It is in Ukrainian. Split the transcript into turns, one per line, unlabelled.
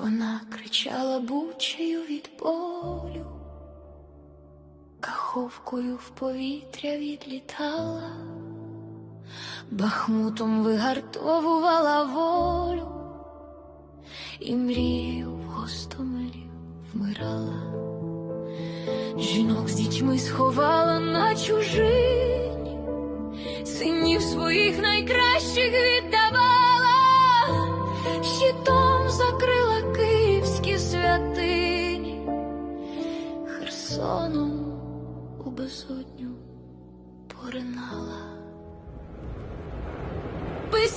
Вона кричала бучею від болю, каховкою в повітря відлітала, бахмутом вигартовувала волю, і мрією в гостомелі вмирала, жінок з дітьми сховала на чужині, синів своїх найкращих віддавала, святині, Херсоном у безодню поринала. Без